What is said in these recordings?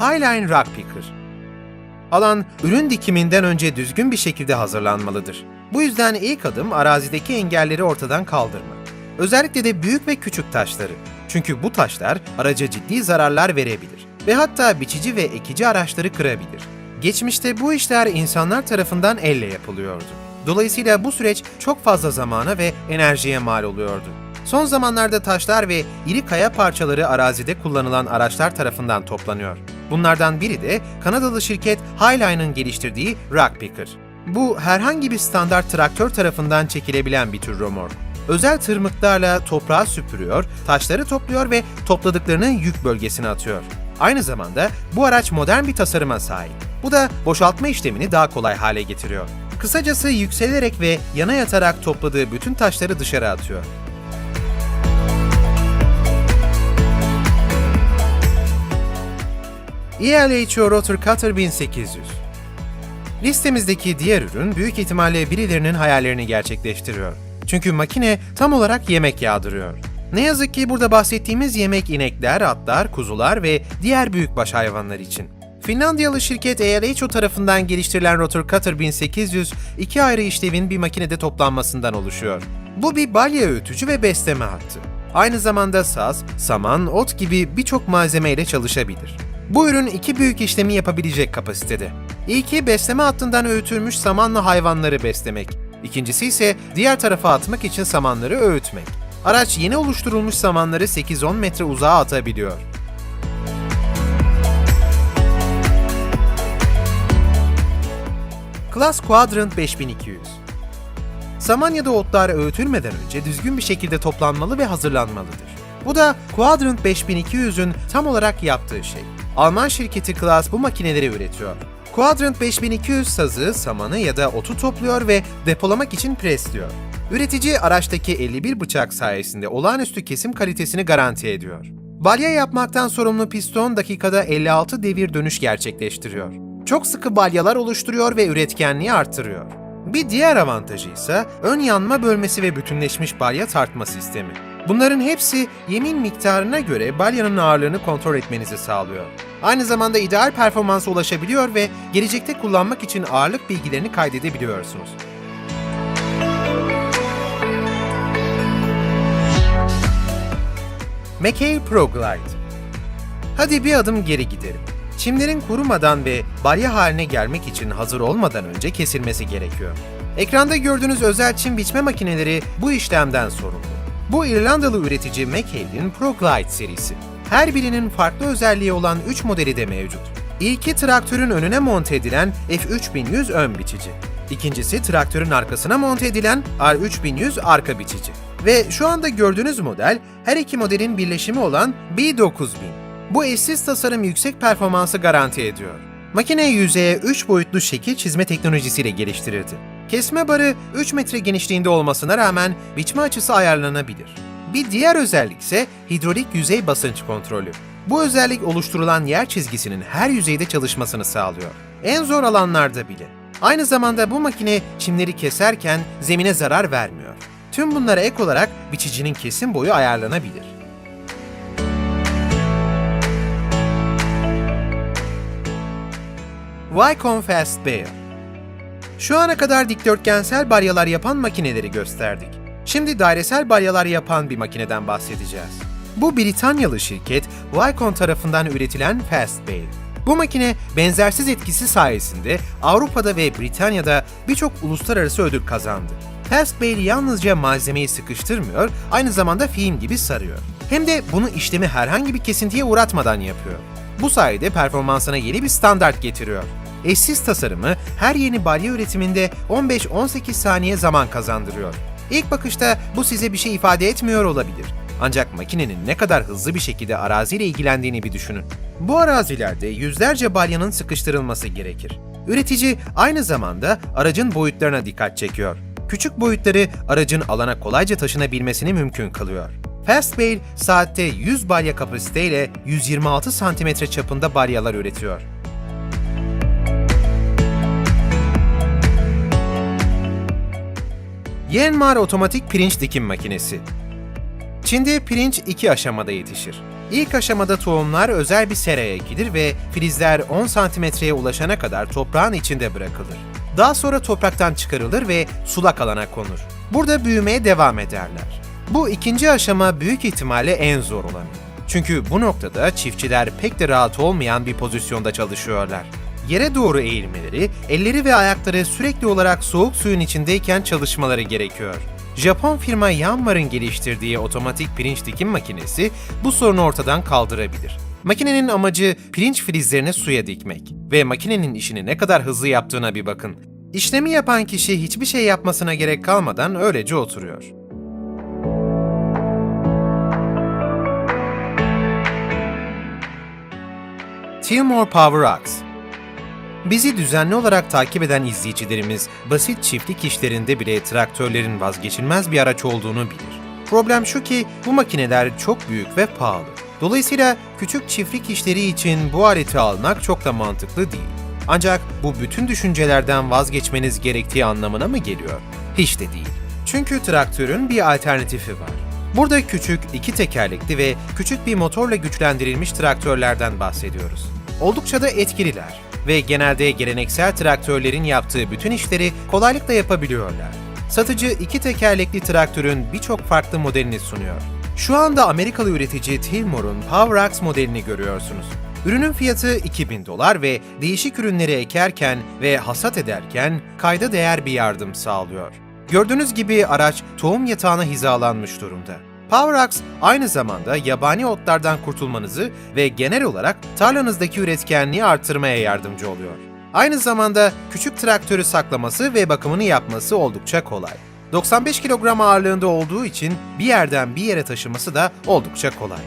Highline Rock Picker. Alan, ürün dikiminden önce düzgün bir şekilde hazırlanmalıdır. Bu yüzden ilk adım arazideki engelleri ortadan kaldırmak. Özellikle de büyük ve küçük taşları. Çünkü bu taşlar araca ciddi zararlar verebilir ve hatta biçici ve ekici araçları kırabilir. Geçmişte bu işler insanlar tarafından elle yapılıyordu. Dolayısıyla bu süreç çok fazla zamana ve enerjiye mal oluyordu. Son zamanlarda taşlar ve iri kaya parçaları arazide kullanılan araçlar tarafından toplanıyor. Bunlardan biri de Kanadalı şirket Highline'ın geliştirdiği Rock Picker. Bu herhangi bir standart traktör tarafından çekilebilen bir tür romork. Özel tırmıklarla toprağı süpürüyor, taşları topluyor ve topladıklarını yük bölgesine atıyor. Aynı zamanda bu araç modern bir tasarıma sahip. Bu da boşaltma işlemini daha kolay hale getiriyor. Kısacası yükselerek ve yana yatarak topladığı bütün taşları dışarı atıyor. ELHO Rotor Cutter 1800 Listemizdeki diğer ürün büyük ihtimalle birilerinin hayallerini gerçekleştiriyor. Çünkü makine tam olarak yemek yağdırıyor. Ne yazık ki burada bahsettiğimiz yemek inekler, atlar, kuzular ve diğer büyükbaş hayvanlar için. Finlandiyalı şirket ELHO tarafından geliştirilen Rotor Cutter 1800, iki ayrı işlevin bir makinede toplanmasından oluşuyor. Bu bir balya öğütücü ve besleme hattı. Aynı zamanda saz, saman, ot gibi birçok malzemeyle çalışabilir. Bu ürün iki büyük işlemi yapabilecek kapasitede. İlki besleme hattından öğütülmüş samanla hayvanları beslemek. İkincisi ise diğer tarafa atmak için samanları öğütmek. Araç yeni oluşturulmuş samanları 8-10 metre uzağa atabiliyor. Class Quadrant 5200 Saman ya da otlar öğütülmeden önce düzgün bir şekilde toplanmalı ve hazırlanmalıdır. Bu da Quadrant 5200'ün tam olarak yaptığı şey. Alman şirketi Klaas bu makineleri üretiyor. Quadrant 5200 sazı, samanı ya da otu topluyor ve depolamak için presliyor. Üretici araçtaki 51 bıçak sayesinde olağanüstü kesim kalitesini garanti ediyor. Balya yapmaktan sorumlu piston dakikada 56 devir dönüş gerçekleştiriyor. Çok sıkı balyalar oluşturuyor ve üretkenliği artırıyor. Bir diğer avantajı ise ön yanma bölmesi ve bütünleşmiş balya tartma sistemi. Bunların hepsi yemin miktarına göre balyanın ağırlığını kontrol etmenizi sağlıyor. Aynı zamanda ideal performansa ulaşabiliyor ve gelecekte kullanmak için ağırlık bilgilerini kaydedebiliyorsunuz. Mackay Pro Glide Hadi bir adım geri gidelim. Çimlerin kurumadan ve balya haline gelmek için hazır olmadan önce kesilmesi gerekiyor. Ekranda gördüğünüz özel çim biçme makineleri bu işlemden sorumlu. Bu İrlandalı üretici Mackay'in Pro Glide serisi. Her birinin farklı özelliği olan 3 modeli de mevcut. İlki traktörün önüne monte edilen F3100 ön biçici. İkincisi traktörün arkasına monte edilen R3100 arka biçici. Ve şu anda gördüğünüz model her iki modelin birleşimi olan B9000. Bu eşsiz tasarım yüksek performansı garanti ediyor. Makine yüzeye 3 boyutlu şekil çizme teknolojisiyle geliştirildi. Kesme barı 3 metre genişliğinde olmasına rağmen biçme açısı ayarlanabilir. Bir diğer özellik ise hidrolik yüzey basınç kontrolü. Bu özellik oluşturulan yer çizgisinin her yüzeyde çalışmasını sağlıyor. En zor alanlarda bile. Aynı zamanda bu makine çimleri keserken zemine zarar vermiyor. Tüm bunlara ek olarak biçicinin kesim boyu ayarlanabilir. Wycom Fast Bail Şu ana kadar dikdörtgensel balyalar yapan makineleri gösterdik. Şimdi dairesel balyalar yapan bir makineden bahsedeceğiz. Bu Britanyalı şirket Wycom tarafından üretilen Fast Bail. Bu makine benzersiz etkisi sayesinde Avrupa'da ve Britanya'da birçok uluslararası ödül kazandı. Fast Bail yalnızca malzemeyi sıkıştırmıyor, aynı zamanda film gibi sarıyor. Hem de bunu işlemi herhangi bir kesintiye uğratmadan yapıyor. Bu sayede performansına yeni bir standart getiriyor. Eşsiz tasarımı her yeni balya üretiminde 15-18 saniye zaman kazandırıyor. İlk bakışta bu size bir şey ifade etmiyor olabilir. Ancak makinenin ne kadar hızlı bir şekilde araziyle ilgilendiğini bir düşünün. Bu arazilerde yüzlerce balyanın sıkıştırılması gerekir. Üretici aynı zamanda aracın boyutlarına dikkat çekiyor. Küçük boyutları aracın alana kolayca taşınabilmesini mümkün kılıyor. Fastbail saatte 100 balya kapasiteyle 126 cm çapında balyalar üretiyor. Yanmar otomatik pirinç dikim makinesi. Çin'de pirinç iki aşamada yetişir. İlk aşamada tohumlar özel bir seraya ekilir ve filizler 10 santimetreye ulaşana kadar toprağın içinde bırakılır. Daha sonra topraktan çıkarılır ve sulak alana konur. Burada büyümeye devam ederler. Bu ikinci aşama büyük ihtimalle en zor olanı. Çünkü bu noktada çiftçiler pek de rahat olmayan bir pozisyonda çalışıyorlar. Yere doğru eğilmeleri, elleri ve ayakları sürekli olarak soğuk suyun içindeyken çalışmaları gerekiyor. Japon firma Yanmar'ın geliştirdiği otomatik pirinç dikim makinesi bu sorunu ortadan kaldırabilir. Makinenin amacı pirinç filizlerini suya dikmek ve makinenin işini ne kadar hızlı yaptığına bir bakın. İşlemi yapan kişi hiçbir şey yapmasına gerek kalmadan öylece oturuyor. Tillmore Power Axe Bizi düzenli olarak takip eden izleyicilerimiz basit çiftlik işlerinde bile traktörlerin vazgeçilmez bir araç olduğunu bilir. Problem şu ki bu makineler çok büyük ve pahalı. Dolayısıyla küçük çiftlik işleri için bu aleti almak çok da mantıklı değil. Ancak bu bütün düşüncelerden vazgeçmeniz gerektiği anlamına mı geliyor? Hiç de değil. Çünkü traktörün bir alternatifi var. Burada küçük, iki tekerlekli ve küçük bir motorla güçlendirilmiş traktörlerden bahsediyoruz. Oldukça da etkililer ve genelde geleneksel traktörlerin yaptığı bütün işleri kolaylıkla yapabiliyorlar. Satıcı iki tekerlekli traktörün birçok farklı modelini sunuyor. Şu anda Amerikalı üretici Tillmore'un PowerAxe modelini görüyorsunuz. Ürünün fiyatı 2000 dolar ve değişik ürünleri ekerken ve hasat ederken kayda değer bir yardım sağlıyor. Gördüğünüz gibi araç tohum yatağına hizalanmış durumda. PowerAxe aynı zamanda yabani otlardan kurtulmanızı ve genel olarak tarlanızdaki üretkenliği artırmaya yardımcı oluyor. Aynı zamanda küçük traktörü saklaması ve bakımını yapması oldukça kolay. 95 kilogram ağırlığında olduğu için bir yerden bir yere taşıması da oldukça kolay.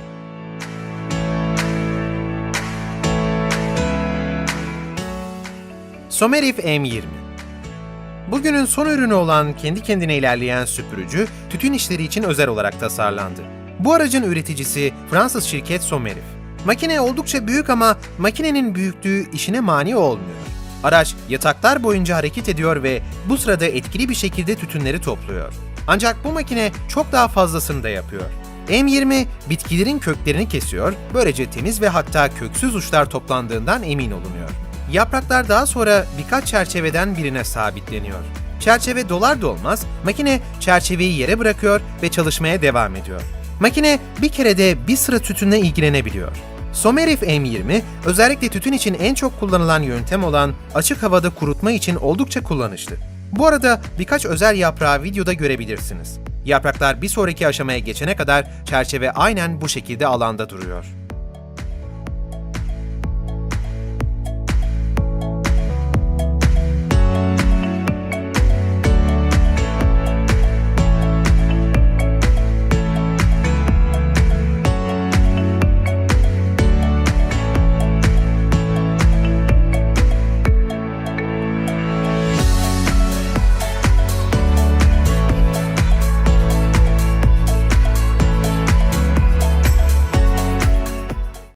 Somerif M20 Bugünün son ürünü olan kendi kendine ilerleyen süpürücü, tütün işleri için özel olarak tasarlandı. Bu aracın üreticisi Fransız şirket Somerif. Makine oldukça büyük ama makinenin büyüklüğü işine mani olmuyor. Araç yataklar boyunca hareket ediyor ve bu sırada etkili bir şekilde tütünleri topluyor. Ancak bu makine çok daha fazlasını da yapıyor. M20 bitkilerin köklerini kesiyor, böylece temiz ve hatta köksüz uçlar toplandığından emin olunuyor. Yapraklar daha sonra birkaç çerçeveden birine sabitleniyor. Çerçeve dolar dolmaz, makine çerçeveyi yere bırakıyor ve çalışmaya devam ediyor. Makine bir kerede bir sıra tütünle ilgilenebiliyor. Somerif M20 özellikle tütün için en çok kullanılan yöntem olan açık havada kurutma için oldukça kullanışlı. Bu arada birkaç özel yaprağı videoda görebilirsiniz. Yapraklar bir sonraki aşamaya geçene kadar çerçeve aynen bu şekilde alanda duruyor.